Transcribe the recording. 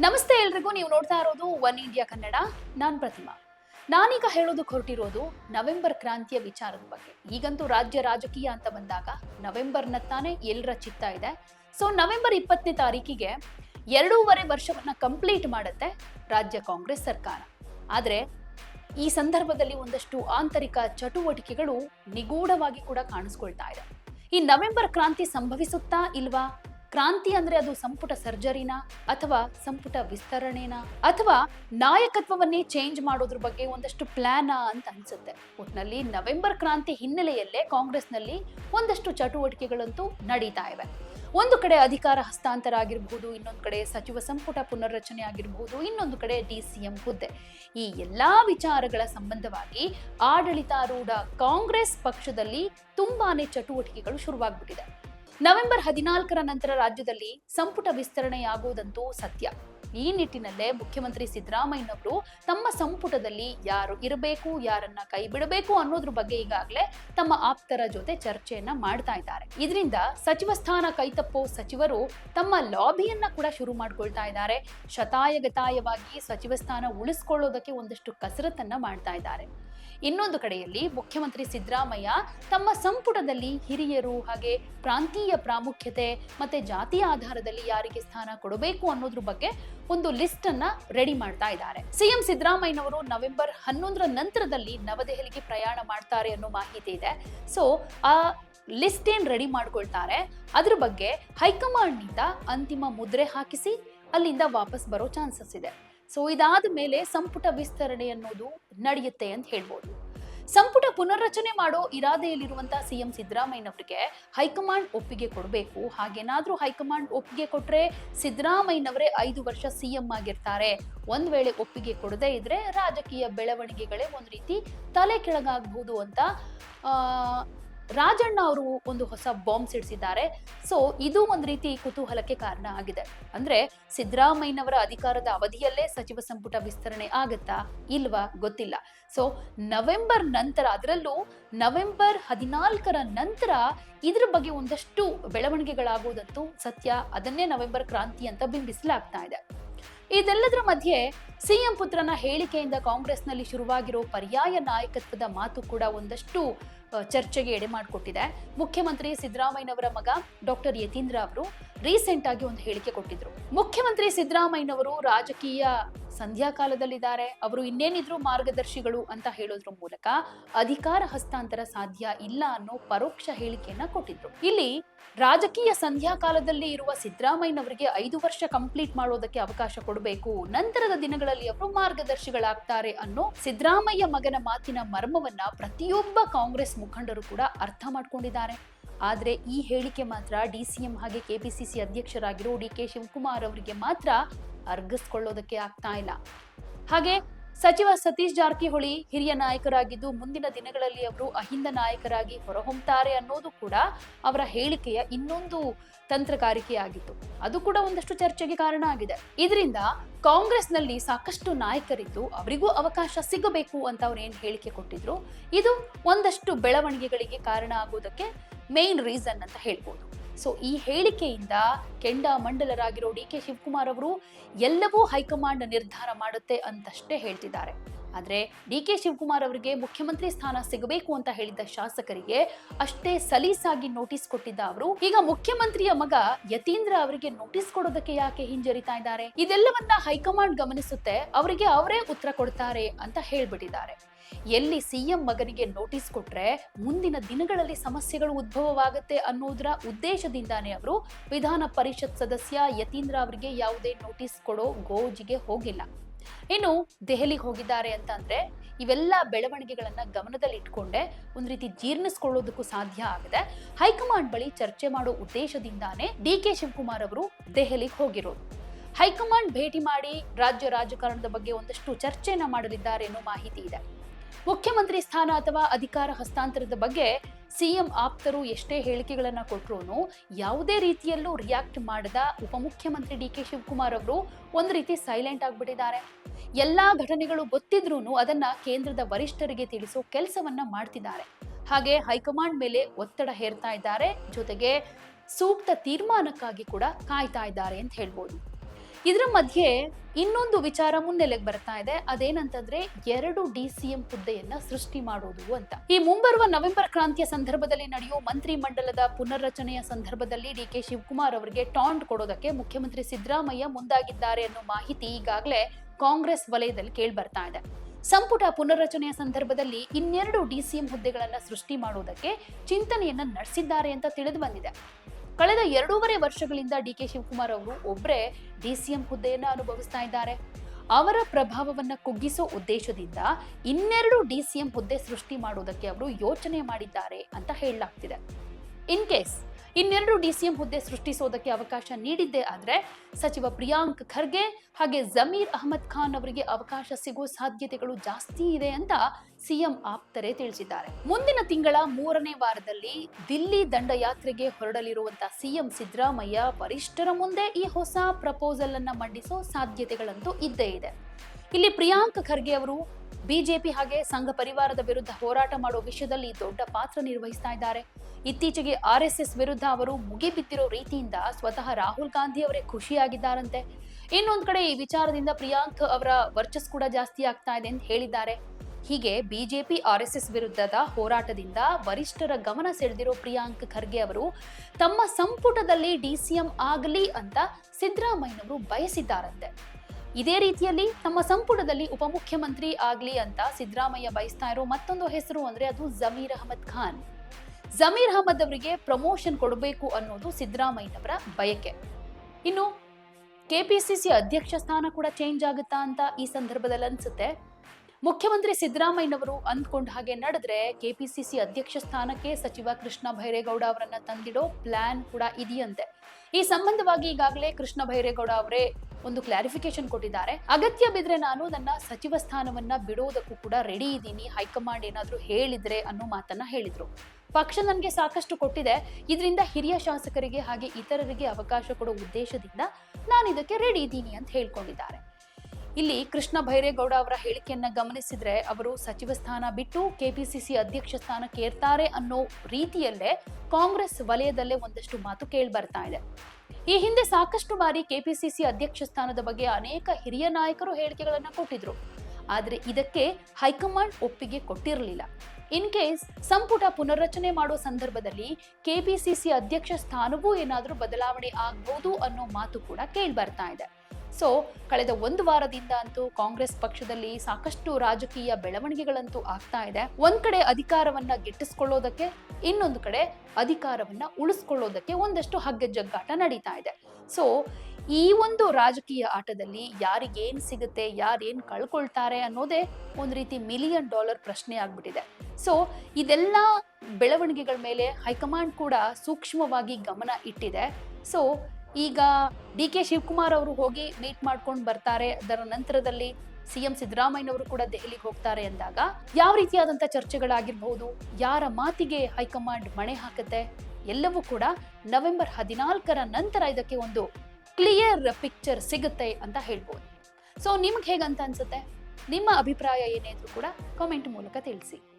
ನಮಸ್ತೆ ಎಲ್ರಿಗೂ, ನೀವು ನೋಡ್ತಾ ಇರೋದು ಒನ್ ಇಂಡಿಯಾ ಕನ್ನಡ. ನಾನ್ ಪ್ರತಿಮಾ. ನಾನೀಗ ಹೇಳೋದಕ್ಕೆ ಹೊರಟಿರೋದು ನವೆಂಬರ್ ಕ್ರಾಂತಿಯ ವಿಚಾರದ ಬಗ್ಗೆ. ಈಗಂತೂ ರಾಜ್ಯ ರಾಜಕೀಯ ಅಂತ ಬಂದಾಗ ನವೆಂಬರ್ನತ್ತಾನೆ ಎಲ್ಲರ ಚಿತ್ತ ಇದೆ. ಸೊ ನವೆಂಬರ್ ಇಪ್ಪತ್ತನೇ ತಾರೀಕಿಗೆ ಎರಡೂವರೆ ವರ್ಷವನ್ನ ಕಂಪ್ಲೀಟ್ ಮಾಡುತ್ತೆ ರಾಜ್ಯ ಕಾಂಗ್ರೆಸ್ ಸರ್ಕಾರ. ಆದ್ರೆ, ಈ ಸಂದರ್ಭದಲ್ಲಿ ಒಂದಷ್ಟು ಆಂತರಿಕ ಚಟುವಟಿಕೆಗಳು ನಿಗೂಢವಾಗಿ ಕೂಡ ಕಾಣಿಸ್ಕೊಳ್ತಾ ಇದೆ. ಈ ನವೆಂಬರ್ ಕ್ರಾಂತಿ ಸಂಭವಿಸುತ್ತಾ ಇಲ್ವಾ? ಕ್ರಾಂತಿ ಅಂದ್ರೆ ಅದು ಸಂಪುಟ ಸರ್ಜರಿನಾ ಅಥವಾ ಸಂಪುಟ ವಿಸ್ತರಣೆನಾ ಅಥವಾ ನಾಯಕತ್ವವನ್ನೇ ಚೇಂಜ್ ಮಾಡೋದ್ರ ಬಗ್ಗೆ ಒಂದಷ್ಟು ಪ್ಲಾನ್ ಅಂತ ಅನ್ಸುತ್ತೆ. ಒಟ್ನಲ್ಲಿ ನವೆಂಬರ್ ಕ್ರಾಂತಿ ಹಿನ್ನೆಲೆಯಲ್ಲೇ ಕಾಂಗ್ರೆಸ್ನಲ್ಲಿ ಒಂದಷ್ಟು ಚಟುವಟಿಕೆಗಳಂತೂ ನಡೀತಾ ಇವೆ. ಒಂದು ಕಡೆ ಅಧಿಕಾರ ಹಸ್ತಾಂತರ ಆಗಿರಬಹುದು ಇನ್ನೊಂದು ಕಡೆ ಸಚಿವ ಸಂಪುಟ ಪುನರ್ರಚನೆ ಆಗಿರಬಹುದು, ಇನ್ನೊಂದು ಕಡೆ ಡಿ ಸಿ ಹುದ್ದೆ. ಈ ಎಲ್ಲಾ ವಿಚಾರಗಳ ಸಂಬಂಧವಾಗಿ ಆಡಳಿತಾರೂಢ ಕಾಂಗ್ರೆಸ್ ಪಕ್ಷದಲ್ಲಿ ತುಂಬಾನೇ ಚಟುವಟಿಕೆಗಳು ಶುರುವಾಗ್ಬಿಟ್ಟಿದೆ. ನವೆಂಬರ್ ಹದಿನಾಲ್ಕರ ನಂತರ ರಾಜ್ಯದಲ್ಲಿ ಸಂಪುಟ ವಿಸ್ತರಣೆಯಾಗುವುದಂತೂ ಸತ್ಯ. ಈ ನಿಟ್ಟಿನಲ್ಲೇ ಮುಖ್ಯಮಂತ್ರಿ ಸಿದ್ದರಾಮಯ್ಯನವರು ತಮ್ಮ ಸಂಪುಟದಲ್ಲಿ ಯಾರು ಇರಬೇಕು, ಯಾರನ್ನ ಕೈ ಬಿಡಬೇಕು ಅನ್ನೋದ್ರ ಬಗ್ಗೆ ಈಗಾಗಲೇ ತಮ್ಮ ಆಪ್ತರ ಜೊತೆ ಚರ್ಚೆಯನ್ನ ಮಾಡ್ತಾ ಇದ್ದಾರೆ. ಇದರಿಂದ ಸಚಿವ ಸ್ಥಾನ ಕೈತಪ್ಪೋ ಸಚಿವರು ತಮ್ಮ ಲಾಬಿಯನ್ನ ಕೂಡ ಶುರು ಮಾಡ್ಕೊಳ್ತಾ ಇದ್ದಾರೆ. ಶತಾಯಗತಾಯವಾಗಿ ಸಚಿವ ಸ್ಥಾನ ಉಳಿಸ್ಕೊಳ್ಳೋದಕ್ಕೆ ಒಂದಷ್ಟು ಕಸರತ್ತನ್ನ ಮಾಡ್ತಾ ಇದ್ದಾರೆ. ಇನ್ನೊಂದು ಕಡೆಯಲ್ಲಿ ಮುಖ್ಯಮಂತ್ರಿ ಸಿದ್ದರಾಮಯ್ಯ ತಮ್ಮ ಸಂಪುಟದಲ್ಲಿ ಹಿರಿಯರು ಹಾಗೆ ಪ್ರಾಂತೀಯ ಪ್ರಾಮುಖ್ಯತೆ ಮತ್ತೆ ಜಾತಿಯ ಆಧಾರದಲ್ಲಿ ಯಾರಿಗೆ ಸ್ಥಾನ ಕೊಡಬೇಕು ಅನ್ನೋದ್ರ ಬಗ್ಗೆ ಒಂದು ಲಿಸ್ಟ್ ಅನ್ನ ರೆಡಿ ಮಾಡ್ತಾ ಇದ್ದಾರೆ. ಸಿಎಂ ಸಿದ್ದರಾಮಯ್ಯನವರು ನವೆಂಬರ್ ಹನ್ನೊಂದರ ನಂತರದಲ್ಲಿ ನವದೆಹಲಿಗೆ ಪ್ರಯಾಣ ಮಾಡ್ತಾರೆ ಅನ್ನೋ ಮಾಹಿತಿ ಇದೆ. ಸೊ ಆ ಲಿಸ್ಟ್ ಏನ್ ರೆಡಿ ಮಾಡ್ಕೊಳ್ತಾರೆ? ಅದ್ರ ಬಗ್ಗೆ ಹೈಕಮಾಂಡ್ನಿಂದ ಅಂತಿಮ ಮುದ್ರೆ ಹಾಕಿಸಿ, ಅಲ್ಲಿಂದ ವಾಪಸ್ ಬರೋ ಚಾನ್ಸಸ್ ಇದೆ. ಸೊ ಇದಾದ ಮೇಲೆ ಸಂಪುಟ ವಿಸ್ತರಣೆ ಅನ್ನೋದು ನಡೆಯುತ್ತೆ ಅಂತ ಹೇಳ್ಬೋದು. ಸಂಪುಟ ಪುನರ್ರಚನೆ ಮಾಡೋ ಇರಾದೆಯಲ್ಲಿರುವಂತಹ ಸಿಎಂ ಸಿದ್ದರಾಮಯ್ಯನವರಿಗೆ ಹೈಕಮಾಂಡ್ ಒಪ್ಪಿಗೆ ಕೊಡಬೇಕು. ಹಾಗೇನಾದ್ರೂ ಹೈಕಮಾಂಡ್ ಒಪ್ಪಿಗೆ ಕೊಟ್ರೆ ಸಿದ್ದರಾಮಯ್ಯನವರೇ ಐದು ವರ್ಷ ಸಿಎಂ ಆಗಿರ್ತಾರೆ. ಒಂದ್ ವೇಳೆ ಒಪ್ಪಿಗೆ ಕೊಡದೇ ಇದ್ರೆ ರಾಜಕೀಯ ಬೆಳವಣಿಗೆಗಳೇ ಒಂದ್ ರೀತಿ ತಲೆ ಕೆಳಗಾಗಬಹುದು ಅಂತ ರಾಜಣ್ಣ ಅವರು ಒಂದು ಹೊಸ ಬಾಂಬ್ ಸಿಡಿಸಿದ್ದಾರೆ. ಸೊ ಇದು ಒಂದು ರೀತಿ ಕುತೂಹಲಕ್ಕೆ ಕಾರಣ ಆಗಿದೆ. ಅಂದ್ರೆ ಸಿದ್ದರಾಮಯ್ಯನವರ ಅಧಿಕಾರದ ಅವಧಿಯಲ್ಲೇ ಸಚಿವ ಸಂಪುಟ ವಿಸ್ತರಣೆ ಆಗತ್ತಾ ಇಲ್ವಾ ಗೊತ್ತಿಲ್ಲ. ಸೊ ನವೆಂಬರ್ ನಂತರ, ಅದರಲ್ಲೂ ನವೆಂಬರ್ ಹದಿನಾಲ್ಕರ ನಂತರ ಇದ್ರ ಬಗ್ಗೆ ಒಂದಷ್ಟು ಬೆಳವಣಿಗೆಗಳಾಗುವುದಂತೂ ಸತ್ಯ. ಅದನ್ನೇ ನವೆಂಬರ್ ಕ್ರಾಂತಿ ಅಂತ ಬಿಂಬಿಸಲಾಗ್ತಾ ಇದೆ. ಇದೆಲ್ಲದರ ಮಧ್ಯೆ ಸಿಎಂ ಪುತ್ರನ ಹೇಳಿಕೆಯಿಂದ ಕಾಂಗ್ರೆಸ್ನಲ್ಲಿ ಶುರುವಾಗಿರೋ ಪರ್ಯಾಯ ನಾಯಕತ್ವದ ಮಾತು ಕೂಡ ಒಂದಷ್ಟು ಚರ್ಚೆಗೆ ಎಡೆ ಮಾಡಿಕೊಟ್ಟಿದೆ. ಮುಖ್ಯಮಂತ್ರಿ ಸಿದ್ದರಾಮಯ್ಯನವರ ಮಗ ಡಾಕ್ಟರ್ ಯತೀಂದ್ರ ಅವರು ರೀಸೆಂಟ್ ಆಗಿ ಒಂದು ಹೇಳಿಕೆ ಕೊಟ್ಟಿದ್ರು. ಮುಖ್ಯಮಂತ್ರಿ ಸಿದ್ದರಾಮಯ್ಯನವರು ರಾಜಕೀಯ ಸಂಧ್ಯಾ ಕಾಲದಲ್ಲಿದ್ದಾರೆ ಅವರು ಇನ್ನೇನಿದ್ರು ಮಾರ್ಗದರ್ಶಿಗಳು ಅಂತ ಹೇಳೋದ್ರ ಮೂಲಕ ಅಧಿಕಾರ ಹಸ್ತಾಂತರ ಸಾಧ್ಯ ಇಲ್ಲ ಅನ್ನೋ ಪರೋಕ್ಷ ಹೇಳಿಕೆಯನ್ನ ಕೊಟ್ಟಿದ್ರು. ಇಲ್ಲಿ ರಾಜಕೀಯ ಸಂಧ್ಯಾ ಕಾಲದಲ್ಲಿ ಇರುವ ಸಿದ್ದರಾಮಯ್ಯನವರಿಗೆ ಐದು ವರ್ಷ ಕಂಪ್ಲೀಟ್ ಮಾಡೋದಕ್ಕೆ ಅವಕಾಶ ಕೊಡಬೇಕು. ನಂತರದ ದಿನಗಳಲ್ಲಿ ಅವರು ಮಾರ್ಗದರ್ಶಿಗಳಾಗ್ತಾರೆ ಅನ್ನೋ ಸಿದ್ದರಾಮಯ್ಯ ಮಗನ ಮಾತಿನ ಮರ್ಮವನ್ನ ಪ್ರತಿಯೊಬ್ಬ ಕಾಂಗ್ರೆಸ್ ಮುಖಂಡರು ಕೂಡ ಅರ್ಥ ಮಾಡ್ಕೊಂಡಿದ್ದಾರೆ. ಆದ್ರೆ ಈ ಹೇಳಿಕೆ ಮಾತ್ರ ಡಿ ಸಿ ಎಂ ಹಾಗೆ ಕೆಪಿಸಿಸಿ ಅಧ್ಯಕ್ಷರಾಗಿರೋ ಡಿ ಕೆ ಶಿವಕುಮಾರ್ ಅವರಿಗೆ ಮಾತ್ರ ಅರ್ಗಿಸ್ಕೊಳ್ಳೋದಕ್ಕೆ ಆಗ್ತಾ ಇಲ್ಲ. ಹಾಗೆ ಸಚಿವ ಸತೀಶ್ ಜಾರಕಿಹೊಳಿ ಹಿರಿಯ ನಾಯಕರಾಗಿದ್ದು ಮುಂದಿನ ದಿನಗಳಲ್ಲಿ ಅವರು ಅಹಿಂದ ನಾಯಕರಾಗಿ ಹೊರಹೊಮ್ಮುತ್ತಾರೆ ಅನ್ನೋದು ಕೂಡ ಅವರ ಹೇಳಿಕೆಯ ಇನ್ನೊಂದು ತಂತ್ರಗಾರಿಕೆಯಾಗಿತ್ತು. ಅದು ಕೂಡ ಒಂದಷ್ಟು ಚರ್ಚೆಗೆ ಕಾರಣ ಆಗಿದೆ. ಇದರಿಂದ ಕಾಂಗ್ರೆಸ್ನಲ್ಲಿ ಸಾಕಷ್ಟು ನಾಯಕರಿದ್ದು ಅವರಿಗೂ ಅವಕಾಶ ಸಿಗಬೇಕು ಅಂತ ಅವ್ರು ಏನು ಹೇಳಿಕೆ ಕೊಟ್ಟಿದ್ರು. ಇದು ಒಂದಷ್ಟು ಬೆಳವಣಿಗೆಗಳಿಗೆ ಕಾರಣ ಆಗೋದಕ್ಕೆ ಮೇನ್ ರೀಸನ್ ಅಂತ ಹೇಳ್ಬೋದು. ಸೊ ಈ ಹೇಳಿಕೆಯಿಂದ ಕೆಂಡ ಮಂಡಲರಾಗಿರೋ ಡಿ ಕೆ ಶಿವಕುಮಾರ್ ಅವರು ಎಲ್ಲವೂ ಹೈಕಮಾಂಡ್ ನಿರ್ಧಾರ ಮಾಡುತ್ತೆ ಅಂತಷ್ಟೇ ಹೇಳ್ತಿದ್ದಾರೆ. ಆದರೆ ಡಿ ಕೆ ಶಿವಕುಮಾರ್ ಅವರಿಗೆ ಮುಖ್ಯಮಂತ್ರಿ ಸ್ಥಾನ ಸಿಗಬೇಕು ಅಂತ ಹೇಳಿದ್ದ ಶಾಸಕರಿಗೆ ಅಷ್ಟೇ ಸಲೀಸಾಗಿ ನೋಟಿಸ್ ಕೊಟ್ಟಿದ್ದ ಅವರು, ಈಗ ಮುಖ್ಯಮಂತ್ರಿಯ ಮಗ ಯತೀಂದ್ರ ಅವರಿಗೆ ನೋಟಿಸ್ ಕೊಡೋದಕ್ಕೆ ಯಾಕೆ ಹಿಂಜರಿತಾ ಇದ್ದಾರೆ? ಇದೆಲ್ಲವನ್ನ ಹೈಕಮಾಂಡ್ ಗಮನಿಸುತ್ತೆ, ಅವರಿಗೆ ಅವರೇ ಉತ್ತರ ಕೊಡ್ತಾರೆ ಅಂತ ಹೇಳ್ಬಿಟ್ಟಿದ್ದಾರೆ. ಎಲ್ಲಿ ಸಿಎಂ ಮಗನಿಗೆ ನೋಟಿಸ್ ಕೊಟ್ರೆ ಮುಂದಿನ ದಿನಗಳಲ್ಲಿ ಸಮಸ್ಯೆಗಳು ಉದ್ಭವವಾಗುತ್ತೆ ಅನ್ನೋದರ ಉದ್ದೇಶದಿಂದಾನೇ ಅವರು ವಿಧಾನ ಪರಿಷತ್ ಸದಸ್ಯ ಯತೀಂದ್ರ ಅವರಿಗೆ ಯಾವುದೇ ನೋಟಿಸ್ ಕೊಡೋ ಗೋಜಿಗೆ ಹೋಗಿಲ್ಲ. ಇನ್ನು ದೆಹಲಿಗೆ ಹೋಗಿದ್ದಾರೆ ಅಂತ ಅಂದ್ರೆ ಇವೆಲ್ಲ ಬೆಳವಣಿಗೆಗಳನ್ನ ಗಮನದಲ್ಲಿ ಇಟ್ಕೊಂಡೆ ಒಂದ್ ರೀತಿ ಜೀರ್ಣಿಸ್ಕೊಳ್ಳೋದಕ್ಕೂ ಸಾಧ್ಯ ಆಗಿದೆ. ಹೈಕಮಾಂಡ್ ಬಳಿ ಚರ್ಚೆ ಮಾಡೋ ಉದ್ದೇಶದಿಂದಾನೇ ಡಿ ಕೆ ಶಿವಕುಮಾರ್ ಅವರು ದೆಹಲಿಗೆ ಹೋಗಿರೋದು. ಹೈಕಮಾಂಡ್ ಭೇಟಿ ಮಾಡಿ ರಾಜ್ಯ ರಾಜಕಾರಣದ ಬಗ್ಗೆ ಒಂದಷ್ಟು ಚರ್ಚೆನ ಮಾಡಲಿದ್ದಾರೆ ಅನ್ನೋ ಮಾಹಿತಿ ಇದೆ. ಮುಖ್ಯಮಂತ್ರಿ ಸ್ಥಾನ ಅಥವಾ ಅಧಿಕಾರ ಹಸ್ತಾಂತರದ ಬಗ್ಗೆ ಸಿಎಂ ಆಪ್ತರು ಎಷ್ಟೇ ಹೇಳಿಕೆಗಳನ್ನು ಕೊಟ್ಟರು ಯಾವುದೇ ರೀತಿಯಲ್ಲೂ ರಿಯಾಕ್ಟ್ ಮಾಡದ ಉಪಮುಖ್ಯಮಂತ್ರಿ ಡಿ ಕೆ ಶಿವಕುಮಾರ್ ಅವರು ಒಂದು ರೀತಿ ಸೈಲೆಂಟ್ ಆಗಿಬಿಟ್ಟಿದ್ದಾರೆ. ಎಲ್ಲಾ ಘಟನೆಗಳು ಗೊತ್ತಿದ್ರೂ ಅದನ್ನ ಕೇಂದ್ರದ ವರಿಷ್ಠರಿಗೆ ತಿಳಿಸೋ ಕೆಲಸವನ್ನ ಮಾಡ್ತಿದ್ದಾರೆ. ಹಾಗೆ ಹೈಕಮಾಂಡ್ ಮೇಲೆ ಒತ್ತಡ ಹೇರ್ತಾ ಇದ್ದಾರೆ. ಜೊತೆಗೆ ಸೂಕ್ತ ತೀರ್ಮಾನಕ್ಕಾಗಿ ಕೂಡ ಕಾಯ್ತಾ ಇದ್ದಾರೆ ಅಂತ ಹೇಳ್ಬೋದು. ಇದರ ಮಧ್ಯೆ ಇನ್ನೊಂದು ವಿಚಾರ ಮುನ್ನೆಲೆಗೆ ಬರ್ತಾ ಇದೆ. ಅದೇನಂತಂದ್ರೆ ಎರಡು ಡಿ ಸಿ ಎಂ ಹುದ್ದೆಯನ್ನ ಸೃಷ್ಟಿ ಮಾಡುವುದು ಅಂತ. ಈ ಮುಂಬರುವ ನವೆಂಬರ್ ಕ್ರಾಂತಿಯ ಸಂದರ್ಭದಲ್ಲಿ ನಡೆಯುವ ಮಂತ್ರಿ ಮಂಡಲದ ಪುನರ್ರಚನೆಯ ಸಂದರ್ಭದಲ್ಲಿ ಡಿ ಕೆ ಶಿವಕುಮಾರ್ ಅವರಿಗೆ ಟಾಂಟ್ ಕೊಡೋದಕ್ಕೆ ಮುಖ್ಯಮಂತ್ರಿ ಸಿದ್ದರಾಮಯ್ಯ ಮುಂದಾಗಿದ್ದಾರೆ ಅನ್ನೋ ಮಾಹಿತಿ ಈಗಾಗಲೇ ಕಾಂಗ್ರೆಸ್ ವಲಯದಲ್ಲಿ ಕೇಳಿ ಬರ್ತಾ ಇದೆ. ಸಂಪುಟ ಪುನರ್ರಚನೆಯ ಸಂದರ್ಭದಲ್ಲಿ ಇನ್ನೆರಡು ಡಿಸಿಎಂ ಹುದ್ದೆಗಳನ್ನ ಸೃಷ್ಟಿ ಮಾಡುವುದಕ್ಕೆ ಚಿಂತನೆಯನ್ನ ನಡೆಸಿದ್ದಾರೆ ಅಂತ ತಿಳಿದು ಬಂದಿದೆ. ಕಳೆದ ಎರಡೂವರೆ ವರ್ಷಗಳಿಂದ ಡಿ ಕೆ ಶಿವಕುಮಾರ್ ಅವರು ಒಬ್ಬರೇ ಡಿಸಿಎಂ ಹುದ್ದೆಯನ್ನು ಅನುಭವಿಸ್ತಾ ಇದ್ದಾರೆ. ಅವರ ಪ್ರಭಾವವನ್ನು ಕುಗ್ಗಿಸೋ ಉದ್ದೇಶದಿಂದ ಇನ್ನೆರಡು ಡಿಸಿಎಂ ಹುದ್ದೆ ಸೃಷ್ಟಿ ಮಾಡುವುದಕ್ಕೆ ಅವರು ಯೋಚನೆ ಮಾಡಿದ್ದಾರೆ ಅಂತ ಹೇಳಲಾಗ್ತಿದೆ. ಇನ್ ಕೇಸ್ ಇನ್ನೆರಡು ಡಿ ಸಿ ಎಂ ಹುದ್ದೆ ಸೃಷ್ಟಿಸೋದಕ್ಕೆ ಅವಕಾಶ ನೀಡಿದ್ದೇ ಆದರೆ ಸಚಿವ ಪ್ರಿಯಾಂಕ್ ಖರ್ಗೆ ಹಾಗೆ ಜಮೀರ್ ಅಹಮದ್ ಖಾನ್ ಅವರಿಗೆ ಅವಕಾಶ ಸಿಗುವ ಸಾಧ್ಯತೆಗಳು ಜಾಸ್ತಿ ಇದೆ ಅಂತ ಸಿಎಂ ಆಪ್ತರೆ ತಿಳಿಸಿದ್ದಾರೆ. ಮುಂದಿನ ತಿಂಗಳ ಮೂರನೇ ವಾರದಲ್ಲಿ ದಿಲ್ಲಿ ದಂಡಯಾತ್ರೆಗೆ ಹೊರಡಲಿರುವಂತಹ ಸಿಎಂ ಸಿದ್ದರಾಮಯ್ಯ ವರಿಷ್ಠರ ಮುಂದೆ ಈ ಹೊಸ ಪ್ರಪೋಸಲ್ ಅನ್ನ ಮಂಡಿಸೋ ಸಾಧ್ಯತೆಗಳಂತೂ ಇದ್ದೇ ಇದೆ. ಇಲ್ಲಿ ಪ್ರಿಯಾಂಕ್ ಖರ್ಗೆ ಅವರು ಬಿಜೆಪಿ ಹಾಗೆ ಸಂಘ ಪರಿವಾರದ ವಿರುದ್ಧ ಹೋರಾಟ ಮಾಡುವ ವಿಷಯದಲ್ಲಿ ದೊಡ್ಡ ಪಾತ್ರ ನಿರ್ವಹಿಸ್ತಾ ಇದ್ದಾರೆ. ಇತ್ತೀಚೆಗೆ ಆರ್ ಎಸ್ ಎಸ್ ವಿರುದ್ಧ ಅವರು ಮುಗಿಬಿದ್ದಿರೋ ರೀತಿಯಿಂದ ಸ್ವತಃ ರಾಹುಲ್ ಗಾಂಧಿ ಅವರೇ ಖುಷಿಯಾಗಿದ್ದಾರಂತೆ. ಇನ್ನೊಂದು ಕಡೆ ಈ ವಿಚಾರದಿಂದ ಪ್ರಿಯಾಂಕ್ ಅವರ ವರ್ಚಸ್ ಕೂಡ ಜಾಸ್ತಿ ಆಗ್ತಾ ಇದೆ ಅಂತ ಹೇಳಿದ್ದಾರೆ. ಹೀಗೆ ಬಿಜೆಪಿ ಆರ್ ಎಸ್ ಎಸ್ ವಿರುದ್ಧದ ಹೋರಾಟದಿಂದ ವರಿಷ್ಠರ ಗಮನ ಸೆಳೆದಿರೋ ಪ್ರಿಯಾಂಕ್ ಖರ್ಗೆ ಅವರು ತಮ್ಮ ಸಂಪುಟದಲ್ಲಿ ಡಿಸಿಎಂ ಆಗಲಿ ಅಂತ ಸಿದ್ದರಾಮಯ್ಯನವರು ಬಯಸಿದ್ದಾರಂತೆ. ಇದೇ ರೀತಿಯಲ್ಲಿ ನಮ್ಮ ಸಂಪುಟದಲ್ಲಿ ಉಪಮುಖ್ಯಮಂತ್ರಿ ಆಗ್ಲಿ ಅಂತ ಸಿದ್ದರಾಮಯ್ಯ ಬಯಸ್ತಾ ಇರೋ ಮತ್ತೊಂದು ಹೆಸರು ಅಂದ್ರೆ ಅದು ಜಮೀರ್ ಅಹಮದ್ ಖಾನ್. ಜಮೀರ್ ಅಹಮದ್ ಅವರಿಗೆ ಪ್ರಮೋಷನ್ ಕೊಡಬೇಕು ಅನ್ನೋದು ಸಿದ್ದರಾಮಯ್ಯನವರ ಬಯಕೆ. ಇನ್ನು ಕೆಪಿಸಿಸಿ ಅಧ್ಯಕ್ಷ ಸ್ಥಾನ ಕೂಡ ಚೇಂಜ್ ಆಗುತ್ತಾ ಅಂತ ಈ ಸಂದರ್ಭದಲ್ಲಿ ಅನ್ಸುತ್ತೆ. ಮುಖ್ಯಮಂತ್ರಿ ಸಿದ್ದರಾಮಯ್ಯನವರು ಅಂದ್ಕೊಂಡ ಹಾಗೆ ನಡೆದ್ರೆ ಕೆಪಿಸಿಸಿ ಅಧ್ಯಕ್ಷ ಸ್ಥಾನಕ್ಕೆ ಸಚಿವ ಕೃಷ್ಣ ಭೈರೇಗೌಡ ಅವರನ್ನ ತಂದಿಡೋ ಪ್ಲಾನ್ ಕೂಡ ಇದೆಯಂತೆ. ಈ ಸಂಬಂಧವಾಗಿ ಈಗಾಗಲೇ ಕೃಷ್ಣ ಭೈರೇಗೌಡ ಅವರೇ ಒಂದು ಕ್ಲಾರಿಫಿಕೇಶನ್ ಕೊಟ್ಟಿದ್ದಾರೆ. ಅಗತ್ಯ ಬಿದ್ರೆ ನಾನು ನನ್ನ ಸಚಿವ ಸ್ಥಾನವನ್ನ ಬಿಡೋದಕ್ಕೂ ಕೂಡ ರೆಡಿ ಇದ್ದೀನಿ. ಹೈಕಮಾಂಡ್ ಏನಾದರೂ ಹೇಳಿದ್ರೆ ಅನ್ನೋ ಮಾತನ್ನ ಹೇಳಿದ್ರು. ಪಕ್ಷ ನನಗೆ ಸಾಕಷ್ಟು ಕೊಟ್ಟಿದೆ. ಇದರಿಂದ ಹಿರಿಯ ಶಾಸಕರಿಗೆ ಹಾಗೆ ಇತರರಿಗೆ ಅವಕಾಶ ಕೊಡೋ ಉದ್ದೇಶದಿಂದ ನಾನು ಇದಕ್ಕೆ ರೆಡಿ ಇದ್ದೀನಿ ಅಂತ ಹೇಳ್ಕೊಂಡಿದ್ದಾರೆ. ಇಲ್ಲಿ ಕೃಷ್ಣ ಭೈರೇಗೌಡ ಅವರ ಹೇಳಿಕೆಯನ್ನ ಗಮನಿಸಿದ್ರೆ ಅವರು ಸಚಿವ ಸ್ಥಾನ ಬಿಟ್ಟು ಕೆಪಿಸಿಸಿ ಅಧ್ಯಕ್ಷ ಸ್ಥಾನಕ್ಕೆ ಏರ್ತಾರೆ ಅನ್ನೋ ರೀತಿಯಲ್ಲೇ ಕಾಂಗ್ರೆಸ್ ವಲಯದಲ್ಲೇ ಒಂದಷ್ಟು ಮಾತು ಕೇಳಿ ಬರ್ತಾ ಇದೆ. ಈ ಹಿಂದೆ ಸಾಕಷ್ಟು ಬಾರಿ ಕೆಪಿಸಿಸಿ ಅಧ್ಯಕ್ಷ ಸ್ಥಾನದ ಬಗ್ಗೆ ಅನೇಕ ಹಿರಿಯ ನಾಯಕರು ಹೇಳಿಕೆಗಳನ್ನು ಕೊಟ್ಟಿದ್ರು. ಆದರೆ ಇದಕ್ಕೆ ಹೈಕಮಾಂಡ್ ಒಪ್ಪಿಗೆ ಕೊಟ್ಟಿರಲಿಲ್ಲ. ಇನ್ ಕೇಸ್ ಸಂಪುಟ ಪುನರ್ರಚನೆ ಮಾಡುವ ಸಂದರ್ಭದಲ್ಲಿ ಕೆಪಿಸಿಸಿ ಅಧ್ಯಕ್ಷ ಸ್ಥಾನವೂ ಏನಾದರೂ ಬದಲಾವಣೆ ಆಗಬಹುದು ಅನ್ನೋ ಮಾತು ಕೂಡ ಕೇಳಿ ಬರ್ತಾ ಇದೆ. ಸೊ ಕಳೆದ ಒಂದು ವಾರದಿಂದ ಅಂತೂ ಕಾಂಗ್ರೆಸ್ ಪಕ್ಷದಲ್ಲಿ ಸಾಕಷ್ಟು ರಾಜಕೀಯ ಬೆಳವಣಿಗೆಗಳಂತೂ ಆಗ್ತಾ ಇದೆ. ಒಂದ್ ಕಡೆ ಅಧಿಕಾರವನ್ನ ಗಿಟ್ಟಿಸ್ಕೊಳ್ಳೋದಕ್ಕೆ, ಇನ್ನೊಂದು ಕಡೆ ಅಧಿಕಾರವನ್ನ ಉಳಿಸ್ಕೊಳ್ಳೋದಕ್ಕೆ ಒಂದಷ್ಟು ಹಗ್ಗಜಗ್ಗಾಟ ನಡೀತಾ ಇದೆ. ಸೊ ಈ ಒಂದು ರಾಜಕೀಯ ಆಟದಲ್ಲಿ ಯಾರಿಗೇನ್ ಸಿಗುತ್ತೆ, ಯಾರೇನ್ ಕಳ್ಕೊಳ್ತಾರೆ ಅನ್ನೋದೇ ಒಂದು ರೀತಿ ಮಿಲಿಯನ್ ಡಾಲರ್ ಪ್ರಶ್ನೆ ಆಗ್ಬಿಟ್ಟಿದೆ. ಸೊ ಇದೆಲ್ಲ ಬೆಳವಣಿಗೆಗಳ ಮೇಲೆ ಹೈಕಮಾಂಡ್ ಕೂಡ ಸೂಕ್ಷ್ಮವಾಗಿ ಗಮನ ಇಟ್ಟಿದೆ. ಸೊ ಈಗ ಡಿ ಕೆ ಶಿವಕುಮಾರ್ ಅವರು ಹೋಗಿ ಮೀಟ್ ಮಾಡ್ಕೊಂಡು ಬರ್ತಾರೆ. ಅದರ ನಂತರದಲ್ಲಿ ಸಿಎಂ ಸಿದ್ದರಾಮಯ್ಯನವರು ಕೂಡ ದೆಹಲಿಗೆ ಹೋಗ್ತಾರೆ ಅಂದಾಗ ಯಾವ ರೀತಿಯಾದಂಥ ಚರ್ಚೆಗಳಾಗಿರ್ಬಹುದು, ಯಾರ ಮಾತಿಗೆ ಹೈಕಮಾಂಡ್ ಮಣೆ ಹಾಕುತ್ತೆ, ಎಲ್ಲವೂ ಕೂಡ ನವೆಂಬರ್ ಹದಿನಾಲ್ಕರ ನಂತರ ಇದಕ್ಕೆ ಒಂದು ಕ್ಲಿಯರ್ ಪಿಕ್ಚರ್ ಸಿಗುತ್ತೆ ಅಂತ ಹೇಳ್ಬೋದು. ಸೊ, ನಿಮ್ಗೆ ಹೇಗಂತ ಅನ್ಸುತ್ತೆ? ನಿಮ್ಮ ಅಭಿಪ್ರಾಯ ಏನೇ ಇದ್ರೂ ಕೂಡ ಕಾಮೆಂಟ್ ಮೂಲಕ ತಿಳಿಸಿ.